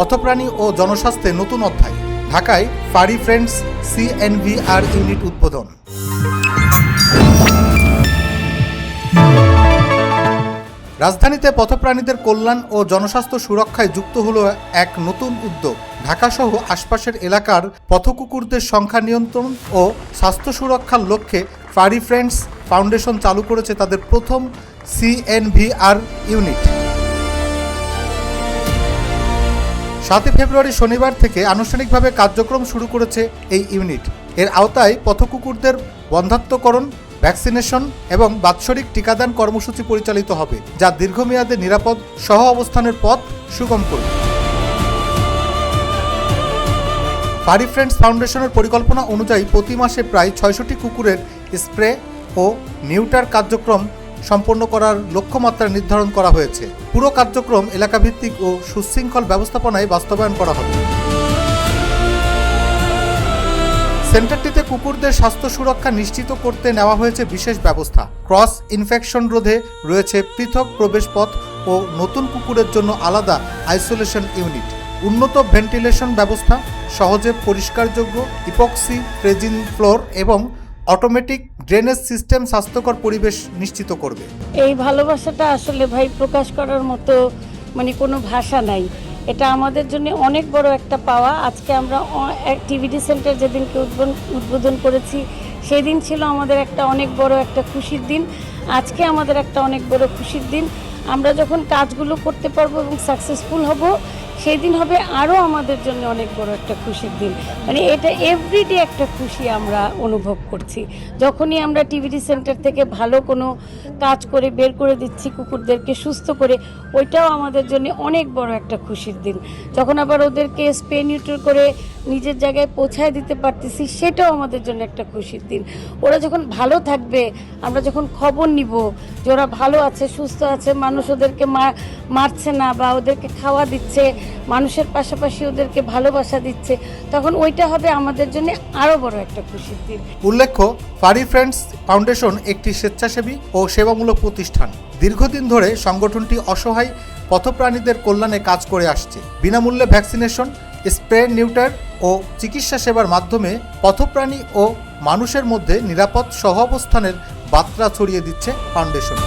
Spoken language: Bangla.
পথপ্রাণী ও জনস্বাস্থ্যে নতুন অধ্যায়। ঢাকায় ফারি ফ্রেন্ডস সিএনভিআর ইউনিট উদ্বোধন। রাজধানীতে পথপ্রাণীদের কল্যাণ ও জনস্বাস্থ্য সুরক্ষায় যুক্ত হলো এক নতুন উদ্যোগ। ঢাকাসহ আশপাশের এলাকার পথকুকুরদের সংখ্যা নিয়ন্ত্রণ ও স্বাস্থ্য সুরক্ষার লক্ষ্যে ফারি ফ্রেন্ডস ফাউন্ডেশন চালু করেছে তাদের প্রথম সিএনভিআর ইউনিট। সাতই ফেব্রুয়ারি শনিবার থেকে আনুষ্ঠানিকভাবে কার্যক্রম শুরু করেছে এই ইউনিট। এর আওতায় পথকুকুরদের বন্ধাত্মকরণ, ভ্যাকসিনেশন এবং বাৎসরিক টিকাদান কর্মসূচি পরিচালিত হবে, যা দীর্ঘমেয়াদে নিরাপদ সহ অবস্থানের পথ সুগম করবে। ফারি ফ্রেন্ডস ফাউন্ডেশনের পরিকল্পনা অনুযায়ী প্রতি মাসে প্রায় ছয়শটি কুকুরের স্প্রে ও নিউটার কার্যক্রম সম্পন্ন করার লক্ষ্যমাত্রা নির্ধারণ করা হয়েছে। পুরো কার্যক্রম এলাকাভিত্তিক ও সুশৃঙ্খল ব্যবস্থাপনায় বাস্তবায়ন করা হবে। সেন্টারটিতে কুকুরদের স্বাস্থ্য সুরক্ষা নিশ্চিত করতে নেওয়া হয়েছে বিশেষ ব্যবস্থা। ক্রস ইনফেকশন রোধে রয়েছে পৃথক প্রবেশপথ ও নতুন কুকুরের জন্য আলাদা আইসোলেশন ইউনিট। উন্নত ভেন্টিলেশন ব্যবস্থা, সহজে পরিষ্কারযোগ্য ইপক্সি, ফ্রেজিন ফ্লোর এবং অটোমেটিক ড্রেনেজ সিস্টেম স্বাস্থ্যকর পরিবেশ নিশ্চিত করবে। এই ভালোবাসাটা আসলে ভাই প্রকাশ করার মতো মানে কোনো ভাষা নাই। এটা আমাদের জন্য অনেক বড় একটা পাওয়া। আজকে আমরা অ্যাক্টিভিটি সেন্টার যেদিনকে উদ্বোধন উদ্বোধন করেছি সেই দিন ছিল আমাদের একটা অনেক বড় একটা খুশির দিন। আজকে আমাদের একটা অনেক বড় খুশির দিন। আমরা যখন কাজগুলো করতে পারব এবং সাকসেসফুল হব সেই দিন হবে আরও আমাদের জন্য অনেক বড় একটা খুশির দিন। মানে এটা এভরিডে একটা খুশি আমরা অনুভব করছি। যখনই আমরা টিভিটি সেন্টার থেকে ভালো কোনো কাজ করে বের করে দিচ্ছি কুকুরদেরকে সুস্থ করে, ওইটাও আমাদের জন্য অনেক বড় একটা খুশির দিন। যখন আবার ওদেরকে স্পে নিউট্রাল করে নিজের জায়গায় পৌঁছায় দিতে পারতেছি, সেটাও আমাদের জন্য একটা খুশির দিন। ওরা যখন ভালো থাকবে, আমরা যখন খবর নিব যে ওরা ভালো আছে, সুস্থ আছে, মানুষ ওদেরকে মারছে না বা ওদেরকে খাওয়া দিচ্ছে মানুষের পাশাপাশি ওদেরকে ভালোবাসা দিচ্ছে, তখন ওইটা হবে আমাদের জন্য আরও বড় একটা খুশির দিন। উল্লেখ্য, ফারি ফ্রেন্ডস ফাউন্ডেশন একটি স্বেচ্ছাসেবী ও সেবামূলক প্রতিষ্ঠান। দীর্ঘদিন ধরে সংগঠনটি অসহায় পথপ্রাণীদের কল্যাণে কাজ করে আসছে। বিনামূল্যে ভ্যাকসিনেশন, স্প্রে নিউটার ও চিকিৎসা সেবার মাধ্যমে পথপ্রাণী ও মানুষের মধ্যে নিরাপদ সহ অবস্থানের বার্তা ছড়িয়ে দিচ্ছে ফাউন্ডেশন।